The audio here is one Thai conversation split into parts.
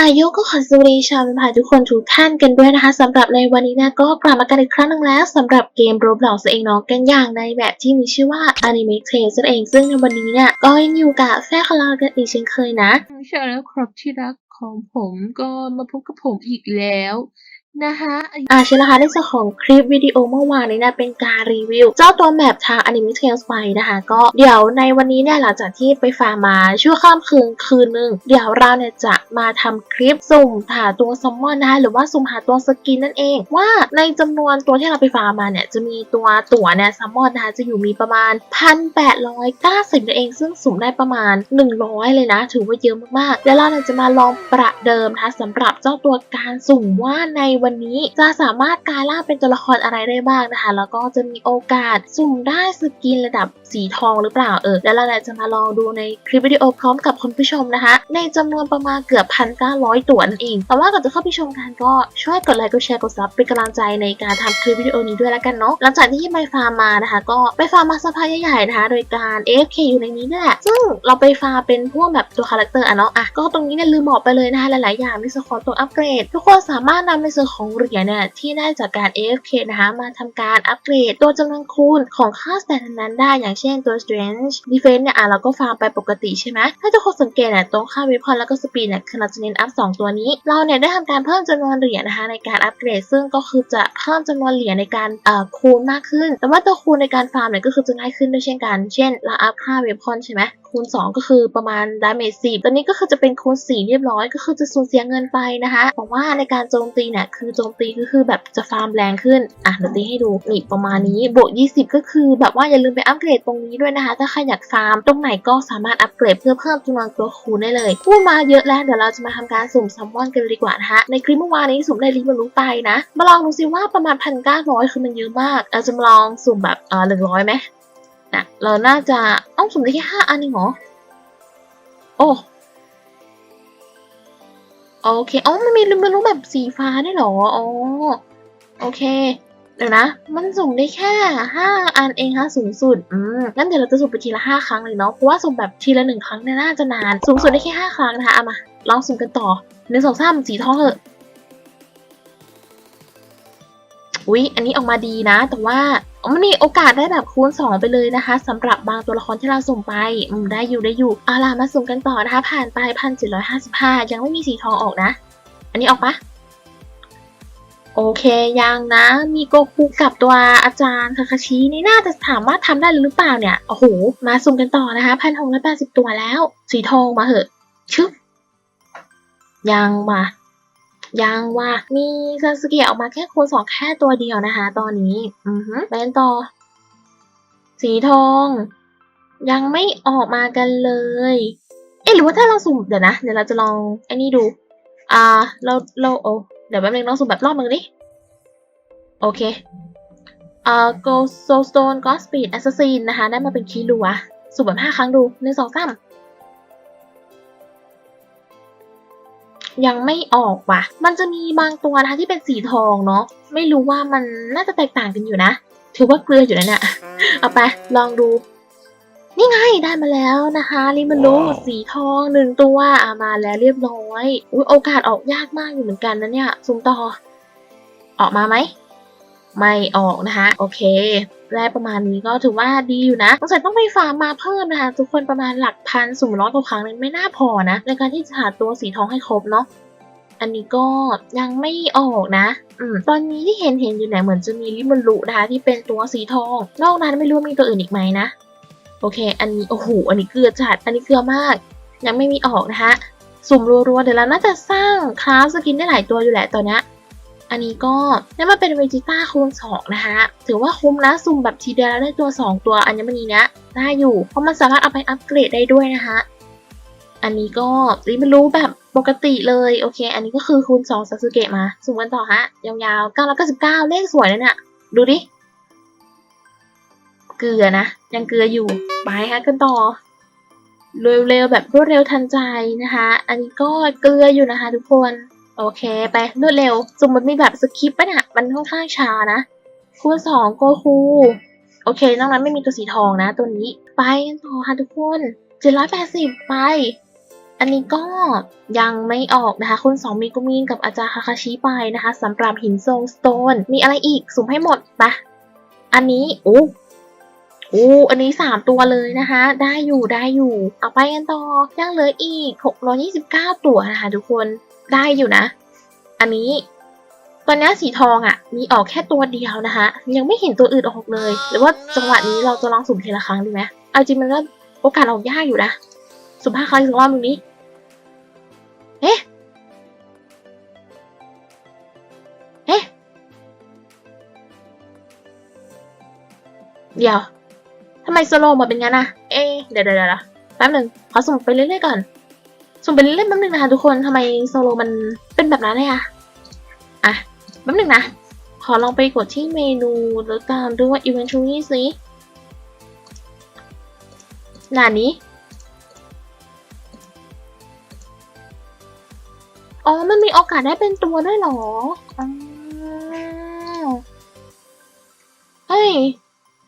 อายุก็ขอสวัสดีชาวเป็นพาทุกคนทุกท่านกันด้วยนะคะสำหรับในวันนี้นะก็กลับมากันอีกครั้งหนึงแล้วสำหรับเกมโรบล็อกเองเนาะกันอย่างในแบบที่มีชื่อว่า Anime Tales เองซึ่งในวันนี้เนี่ยก็ยังอยู่กับแฟคลากันอีกเช่นเคยนะใช่แล้วครับที่รักของผมก็มาพบกับผมอีกแล้ว นะคะอ่าใช่แล้วค่ะในส่วนของคลิปวิดีโอเมื่อวานนี้นะเป็นการรีวิว เจ้าตัวแมปทาง Anime Tales ไปนะคะ ก็เดี๋ยวในวันนี้เนี่ยหลังจากที่ไปฟาร์มาชั่วข้ามคืนคืนหนึงเดี๋ยวเราเนี่ยจะมาทำคลิปสุ่มหาตัวซัมมอนนะคะหรือว่าสุ่มหาตัวสกินนั่นเอง ว่าในจำนวนตัวที่เราไปฟาร์มมาเนี่ยจะมีตัวตั๋วเนี่ยซัมมอนนะคะจะอยู่มีประมาณ 1,890นั่นเอง ซึ่งสุ่มได้ประมาณ 100 เลยนะ ถือว่าเยอะมากๆเดี๋ยวเราเนี่ยจะมาลองประเดิมนะคะสำหรับเจ้าตัวการสุ่มว่าในวันนี้จะสามารถกลายร่างเป็นตัวละครอะไรได้บ้างนะคะ แล้วก็จะมีโอกาสสุ่มได้สกินระดับสีทองหรือเปล่าเออแล้วเราจะมาลองดูในคลิปวิดีโอพร้อมกับคุณผู้ชมนะคะ ในจำนวนประมาณเกือบ1,900ตัวนั่นเองแต่ว่าก่อนจะเข้าไปชมกันก็ช่วยกดไลค์กดแชร์กดซับเป็นกำลังใจในการทำคลิปวิดีโอนี้ด้วยแล้วกันเนาะหลังจากที่ไปฟาร์มมานะคะ ก็ไปฟาร์มมาสักพักใหญ่ๆนะคะ โดยการ AFK อยู่ในนี้นี่แหละซึ่งเราไปฟาร์มเป็นพวกแบบตัวคาแรคเตอร์อะเนาะอะก็ตรงนี้เนี่ยลืมบอกไปเลยนะคะหลายๆอย่างในส่วนของตัวอัปเกรด ทุกคนสามารถนำในส่วนของเหรียญเนี่ยที่ได้จากการ AFK นะคะมาทำการอัปเกรดตัวจำนวนคูณของค่าสแตทนั้นได้ อย่างเช่นตัว Strength Defense เนี่ยอะเราก็ฟาร์มไปปกติใช่ไหมถ้าทุกคนสังเกตเนี่ยตรงค่า Weapon แล้วก็ Speed เนี่ยคือเราจะเน้นอัพสองตัวนี้ เราเนี่ยได้ทำการเพิ่มจำนวนเหรียญนะคะในการอัปเกรด ซึ่งก็คือจะเพิ่มจำนวนเหรียญในการเอ่อคูณมากขึ้น แต่ว่าตัวคูณในการฟาร์มเนี่ยก็คือจะง่ายขึ้นด้วยเช่นกัน เช่นเราอัพค่า Weapon ใช่ไหม คูณ 2 ก็คือประมาณ damage 10ตอนนี้ก็คือจะเป็นคูณ 4 เรียบร้อย ก็คือจะสูญเสียเงินไปนะคะเพราะว่าในการโจมตีเนี่ยคือโจมตีก็คือแบบจะฟาร์มแรงขึ้น อะเดี๋ยวตีให้ดูนี่ประมาณนี้บวก 20 ก็คือแบบว่าอย่าลืมไปอัปเกรดตรงนี้ด้วยนะคะ ถ้าใครอยากฟาร์มตรงไหนก็สามารถอัปเกรดเพื่อเพิ่มจำนวนตัวคูณได้เลย พูดมาเยอะแล้วเดี๋ยวเราจะมาทำการสุ่มซัมมอนกันดีกว่านะคะในคลิปเมื่อวานนี้สุ่มได้ลิมารู้ไปนะ มาลองดูสิว่าประมาณ1,900คือมันเยอะมากเราจะมาลองสุ่มแบบเออ100ไหม นะเราน่าจะเอ้าสุ่มได้แค่5อันเองเหรอ โอ้โอเคอ๋อมันมีมันรู้แบบสีฟ้าได้เหรออ๋อโอเค เดี๋ยวนะ มันสุ่มได้แค่ห้าอันเองค่ะสูงสุด อืมงั้นเดี๋ยวเราจะสุ่มไปทีละห้าครั้งเลยเนาะ เพราะว่าสุ่มแบบทีละหนึ่งครั้งเนี่ยน่าจะนาน สูงสุดได้แค่ห้าครั้งนะคะเอามา ลองสุ่มกันต่อหนึ่งสองสามสีทองเหอะอุ๊ย อันนี้ออกมาดีนะ แต่ว่า มันมีโอกาสได้แบบคูณ 2 ไปเลยนะคะสำหรับบางตัวละครที่เราส่งไปอืมได้อยู่ได้อยู่เอาล่ะมาสุ่มกันต่อนะคะ ผ่านไป1,755ยังไม่มีสีทองออกนะ อันนี้ออกปะโอเคยังนะ มีโกคูกับตัวอาจารย์คาคาชินี่น่าจะสามารถทำได้หรือเปล่าเนี่ยโอ้โหมาสุ่มกันต่อนะคะ1,680ตัวแล้ว สีทองมาเหอะชึบยังมา ยังว่ามีซาสึเกะออกมาแค่คูณสองแค่ตัวเดียวนะคะ ตอนนี้ อือฮึเป็นต่อ สีทอง ยังไม่ออกมากันเลย เอ๊ะหรือว่าถ้าเราสุ่มเดี๋ยวนะ เดี๋ยวเราจะลองไอ้นี่ดู อ่า เราเราโอ้เดี๋ยวแป๊บนึงลองสุ่มแบบรอบนึงดิ โอเคอ่า go soul stone god speed assassin นะคะ ได้มาเป็นคีรัวสุ่มแบบห้าครั้งดูหนึ่งสองสาม ยังไม่ออกว่ะ มันจะมีบางตัวนะคะที่เป็นสีทองเนาะ ไม่รู้ว่ามันน่าจะแตกต่างกันอยู่นะ ถือว่าเกลืออยู่นะเนี่ยเอาไปลองดู นี่ไงได้มาแล้วนะคะริมันรู้ว้าวสีทองหนึ่งตัวอะมาแล้วเรียบร้อย อุ้ยโอกาสออกยากมากอยู่เหมือนกันนะเนี่ยซุ่มต่อ ออกมาไหม ไม่ออกนะคะโอเคได้ประมาณนี้ก็ถือว่าดีอยู่นะสงสัยต้องไปฟาร์มมาเพิ่มนะคะ ทุกคนประมาณหลักพันสุ่มร้อยกว่าครั้งนึงไม่น่าพอนะ ในการที่จะหาตัวสีทองให้ครบเนาะอันนี้ก็ยังไม่ออกนะอืมตอนนี้ที่เห็นเห็นอยู่เนี่ยเหมือนจะมีริมันลุนะคะที่เป็นตัวสีทอง นอกนั้นไม่รู้มีตัวอื่นอีกไหมนะ โอเค อันนี้โอ้โหอันนี้เกลือจัด อันนี้เกลือมาก ยังไม่มีออกนะคะสุ่มรัวๆเดี๋ยวเราน่าจะสร้างคลาสสกินได้หลายตัวอยู่แหละตอนนี้ อันนี้ก็ได้มาเป็นเวจิต้าคูณ2นะคะ ถือว่าคุ้มนะสุ่มแบบทีเดียวแล้วได้ตัว 2 ตัวอัญมณีเนี้ยได้อยู่ เพราะมันสามารถเอาไปอัปเกรดได้ด้วยนะคะอันนี้ก็ริมันรู้แบบปกติเลยโอเค อันนี้ก็คือคูณ2ซาสึเกะมาสุ่มกันต่อฮะ ยาวๆ999 เลขสวยเลยเนี่ยดูดิ เกลือนะ ยังเกลืออยู่ไปฮะกันต่อเร็วๆแบบรวดเร็วทันใจนะคะ อันนี้ก็เกลืออยู่นะคะ ทุกคน โอเค ไปรวดเร็ว สมมันมีแบบสคริปต์ปะเนี่ยมันค่อนข้างช้านะคูณสองโกคูโอเคนอกนั้นไม่มีตัวสีทองนะ ตัวนี้ไปกันต่อค่ะทุกคนเจ็ดร้อยแปดสิบไป อันนี้ก็ยังไม่ออกนะคะ คุณสองมีกุมินกับอาจารย์คาคาชิไปนะคะสำหรับหินโซลสโตน มีอะไรอีกสุ่มให้หมดปะอันนี้โอ้โอ้อันนี้สามตัวเลยนะคะ ได้อยู่ได้อยู่ เอาไปกันต่อยังเหลืออีก 629 ตัวนะคะทุกคน ได้อยู่นะ อันนี้ตอนนี้สีทองอะ่ะ มีออกแค่ตัวเดียวนะคะ ยังไม่เห็นตัวอื่นออกเลย หรือว่าจังหวะนี้เราจะลองสุ่มทีละครั้งดีไหมเอาจริงมันก็โอกาสออกยากอยู่นะ สุ่มห้าครั้งอีกสักรอบหนึงนี้เอ๊ะเอ๊ะเดี๋ยวทำไมโซโลมาเป็นงั้นอะเอ๊ะเดี๋ยวเดี๋ยวเดี๋ยวแป๊บหนึ่งขอสุ่มไปเรื่อยๆก่อน สุ่มไปเรื่อยๆแป๊บนึงนะคะทุกคนทำไมโซโลมันเป็นแบบนั้นเลยอะอะแป๊บนึงนะ ขอลองไปกดที่เมนูแล้วตามด้วยว่า eventually สิหน้านี้อ๋อ มันมีโอกาสได้เป็นตัวด้วยหรออ๋อเฮ้ย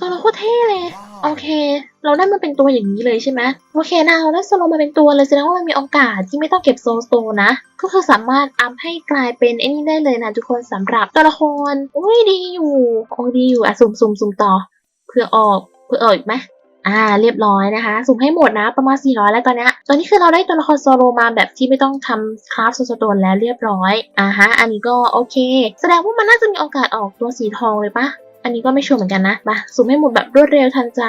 โซโลโคตรเท่เลย โอเค เราได้มาเป็นตัวอย่างนี้เลยใช่ไหมโอเคนะเราได้โซโลมาเป็นตัวเลยแสดงว่ามันมีโอกาสที่ไม่ต้องเก็บโซลสโตนนะ ก็คือสามารถอัพให้กลายเป็นไอ้นี่ได้เลยนะทุกคนสำหรับตัวละครอุ้ยดีอยู่โอ้ดีอยู่อะสุ่มสุ่มสุ่มต่อ เพื่อออกเพื่อออกอีกไหมอ่าเรียบร้อยนะคะ สุ่มให้หมดนะประมาณ 400 แล้วตอนเนี้ยตอนนี้คือเราได้ตัวละครโซโลมาแบบที่ไม่ต้องทำคราฟโซลสโตนแล้วเรียบร้อยอ่าฮะอันนี้ก็โอเค แสดงว่ามันน่าจะมีโอกาสออกตัวสีทองเลยปะ อันนี้ก็ไม่ชัวร์เหมือนกันนะมาสุ่มให้หมดแบบรวดเร็วทันใจ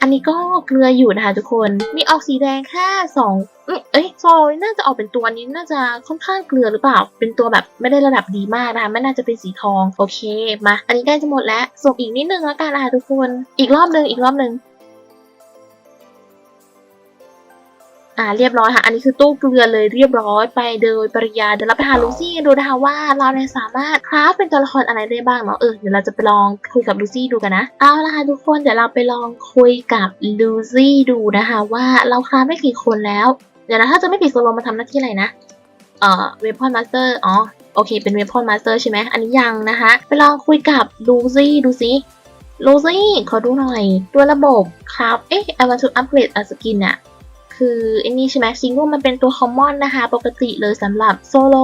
อันนี้ก็เกลืออยู่นะคะทุกคน มีออกสีแดงแค่สองเอ้ยซอยโซลน่าจะออกเป็นตัวนี้น่าจะค่อนข้างเกลือหรือเปล่า เป็นตัวแบบไม่ได้ระดับดีมากนะคะไม่น่าจะเป็นสีทอง โอเค มา อันนี้ใกล้จะหมดแล้ว ส่งอีกนิดนึงแล้วกันนะคะทุกคน อีกรอบนึงอีกรอบนึง อ่าเรียบร้อยค่ะ อันนี้คือตู้เกลือเลยเรียบร้อยไปโดยปริยาเดี๋ยวเราไปหาลูซี่ดูนะคะว่าเราเนี่ยสามารถคราฟเป็นตัวละครอะไรได้บ้างเนาะเออเดี๋ยวเราจะไปลองคุยกับลูซี่ดูกันนะเอาละค่ะทุกคนเดี๋ยวเราไปลองคุยกับลูซี่ดูนะคะว่าเราคราฟได้กี่คนแล้ว เดี๋ยวนะถ้าจะไม่ผิดโซโลมาทำหน้าที่อะไรนะเอ่อเวพอนมาสเตอร์อ๋อโอเค เป็นเวพอนมาสเตอร์ใช่ไหมอันนี้ยังนะคะไปลองคุยกับลูซี่ดูสิลูซี่ขอดูหน่อยตัวระบบครับเอ๊ะ I want to upgrade a skin อะ คือไอ้นี่ใช่ไหมซิงเกิลมันเป็นตัวคอมมอนนะคะ ปกติเลยสำหรับโซโล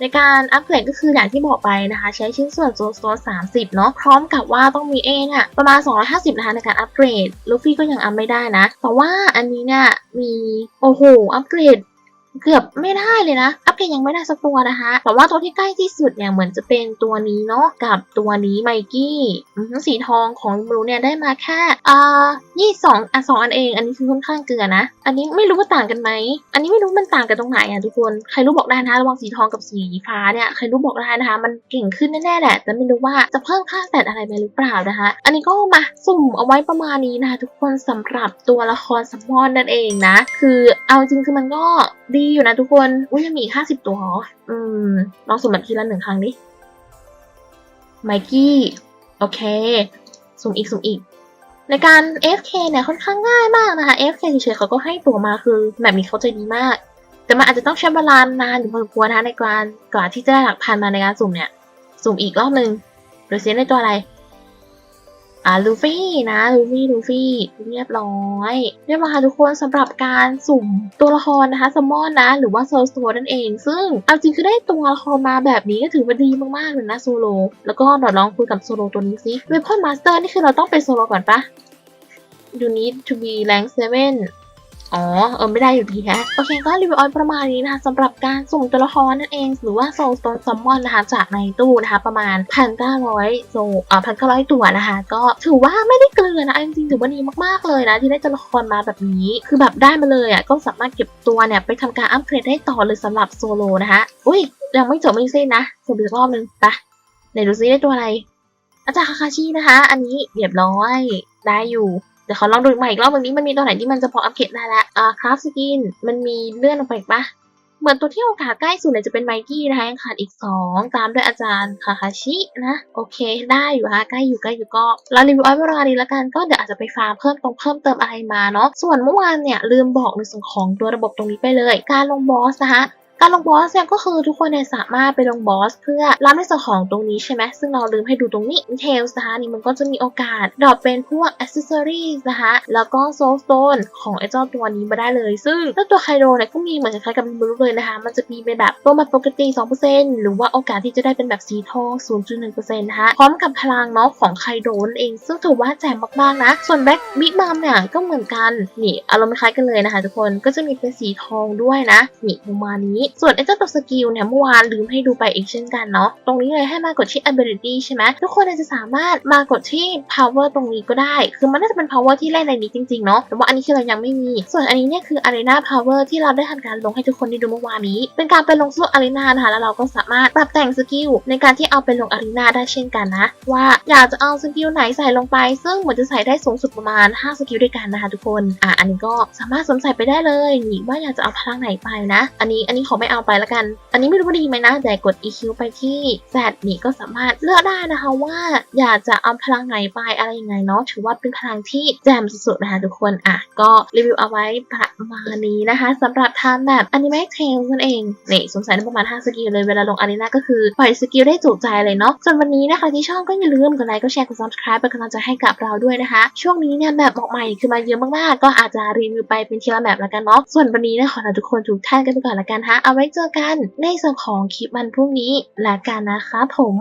ในการอัปเกรดก็คืออย่างที่บอกไปนะคะ ใช้ชิ้นส่วนโซโซ30เนาะพร้อมกับว่าต้องมีเองอะประมาณ 250 นะคะในการอัปเกรดลูฟี่ก็ยังอัพไม่ได้นะ แต่ว่าอันนี้เนี่ยมีโอ้โหอัปเกรด เกือบไม่ได้เลยนะ อัปเกรดยังไม่ได้สักตัวนะคะแต่ว่าตัวที่ใกล้ที่สุดเนี่ยเหมือนจะเป็นตัวนี้เนาะกับตัวนี้ไมกี้สีทองของบลูเนี่ยได้มาแค่อ่ายี่สองอะสองอันเอง อันนี้คือค่อนข้างเกลือนะ อันนี้ไม่รู้ว่าต่างกันไหม อันนี้ไม่รู้มันต่างกันตรงไหนอะทุกคน ใครรู้บอกได้นะคะระหว่างสีทองกับสีฟ้าเนี่ยใครรู้บอกได้นะคะ มันเก่งขึ้นแน่ๆแหละแต่ไม่รู้ว่าจะเพิ่มค่าแตทอะไรไปหรือเปล่านะคะ อันนี้ก็มาสุ่มเอาไว้ประมาณนี้นะคะทุกคนสำหรับตัวละครซัมมอนนั่นเองนะ คือเอาจริงคือมันก็ดีอยู่นะทุกคนอุ้ยยังมีอีกห้าสิบตัวหรออืมลองสุ่มแบบทีละหนึ่งครั้งดิไมกี้โอเค สุ่มอีกสุ่มอีก ในการ FK เนี่ยค่อนข้างง่ายมากนะคะ FK เฉยๆเขาก็ให้ตัวมาคือแบบนี้เขาใจดีมาก แต่มันอาจจะต้องใช้เวลานานอยู่พอสมควรนะในการกว่าที่จะได้หลักพันมาในการสุ่มเนี่ย สุ่มอีกรอบหนึ่งโดยเซนในตัวอะไร อ่าลูฟี่นะลูฟี่ลูฟี่เรียบร้อยเรียบร้อยค่ะทุกคนสำหรับการสุ่มตัวละครนะคะสมอนนะ หรือว่าโซลโซนั่นเอง ซึ่งเอาจริงคือได้ตัวละครมาแบบนี้ก็ถือว่าดีมากๆเลยนะโซโลแล้วก็เดี๋ยวลองคุยกับโซโลตัวนี้สิเวพอนมาสเตอร์นี่คือเราต้องเป็นโซโลก่อนปะ You need to be rank 7 อ๋อ เออไม่ได้อยู่ดีฮะโอเคก็รีวิวออนประมาณนี้นะคะสำหรับการสุ่มตัวละครนั่นเอง หรือว่าโซลสโตนซัมมอนนะคะ จากในตู้นะคะประมาณ1,900โซอ่า1,900ตัวนะคะ ก็ถือว่าไม่ได้เกลือนะจริงๆถือว่าดีมากๆเลยนะ ที่ได้ตัวละครมาแบบนี้ คือแบบได้มาเลยอะก็สามารถเก็บตัวเนี่ยไปทำการอัปเกรดได้ต่อเลยสำหรับโซโลนะคะอุ้ยยังไม่จบไม่สิ้นนะสุ่มอีกรอบนึงไปไหนดูซิได้ตัวอะไร อาจารย์คาคาชินะคะ อันนี้เรียบร้อยได้อยู่ เดี๋ยวขอลองดูใหม่อีกรอบวันนี้มันมีตัวไหนที่มันจะพออัปเกรดได้ละอ่าคราฟสกินมันมีเลื่อนลงไปปะเหมือนตัวที่โอกาสใกล้สุดเนี่ยจะเป็นไมกี้นะคะยังขาดอีก 2 ตามด้วยอาจารย์คาคาชินะ โอเคได้อยู่ฮะใกล้อยู่ใกล้อยู่ก็เรารีวิวไว้เวลานี้แล้วกันก็เดี๋ยวอาจจะไปฟาร์มเพิ่มตรงเพิ่มเติมอะไรมาเนาะส่วนเมื่อวานเนี่ยลืมบอกในส่วนของตัวระบบตรงนี้ไปเลย การลงบอสนะคะ การลงบอสเนี่ยก็คือทุกคนเนี่ยสามารถไปลงบอสเพื่อรับในส่วนของตรงนี้ใช่ไหมซึ่งเราลืมให้ดูตรงนี้ details นะคะนี่มันก็จะมีโอกาสดรอปเป็นพวก accessories นะคะ แล้วก็ soul stone ของไอ้เจ้าตัวนี้มาได้เลย ซึ่งเจ้าตัวไคโดเนี่ยก็มีเหมือนคล้ายกับมิรุเลยนะคะ มันจะมีเป็นแบบตัวมาปกติ 2%หรือว่าโอกาสที่จะได้เป็นแบบสีทอง 0.1%นะคะพร้อมกับพลังเนาะของไคโดนั่นเอง ซึ่งถือว่าแจ่มมากๆนะ ส่วนแบ็คบิ๊กมัมเนี่ยก็เหมือนกันนี่อารมณ์คล้ายกันเลยนะคะทุกคนก็จะมีเป็นสีทองด้วยนะนี่ประมาณนี้ส่วนไอ้เจ้าตัวสกิลเนี่ยเมื่อวานลืมให้ดูไปอีกเช่นกันเนาะตรงนี้เลยให้มากดที่ ability ใช่ไหมทุกคนจะสามารถมากดที่ power ตรงนี้ก็ได้ คือมันน่าจะเป็น power ที่แรกในนี้จริงๆเนาะแต่ว่าอันนี้คือเรายังไม่มี ส่วนอันนี้เนี่ยคือ arena power ที่เราได้ทำการลงให้ทุกคนได้ดูเมื่อวานนี้ เป็นการไปลงสู้ arena นะคะแล้วเราก็สามารถปรับแต่งสกิลในการที่เอาไปลง arena ได้เช่นกันนะ ว่าอยากจะเอาสกิลไหนใส่ลงไป ซึ่งเหมือนจะใส่ได้สูงสุดประมาณ 5 สกิลด้วยกันนะคะทุกคนอะอันนี้ก็สามารถสวมใส่ไปได้เลยนี่ว่าอยากจะเอาพลังไหนไปนะ อันนี้อันนี้ขอไม่เอาไปละกัน อันนี้ไม่รู้ว่าดีไหมนะ แต่กด EQ ไปที่ Z นี่ก็สามารถเลือกได้นะคะว่าอยากจะเอาพลังไหนไปอะไรยังไงเนาะถือว่าเป็นพลังที่แจ่มสุดๆนะคะทุกคนอะก็รีวิวเอาไว้ประมาณนี้นะคะสำหรับทำแบบ Anime Tales นั่นเองนี่สงสัยได้ประมาณ 5 สกิลเลยเวลาลงอารีนาก็คือปล่อยสกิลได้จุใจเลยเนาะส่วนวันนี้นะคะที่ชอบก็อย่าลืมกดไลค์กดแชร์กด subscribe เป็นกำลังใจให้กับเราด้วยนะคะ ช่วงนี้เนี่ยแบบออกใหม่คือมาเยอะมากๆ ก็อาจจะรีวิวไปเป็นทีละแบบแล้วกันเนาะส่วนวันนี้นะขอลาทุกคนทุกท่านกันไปก่อนละกันฮะเอาไว้เจอกันในส่วนของคลิปวันพรุ่งนี้ละกันนะคะผม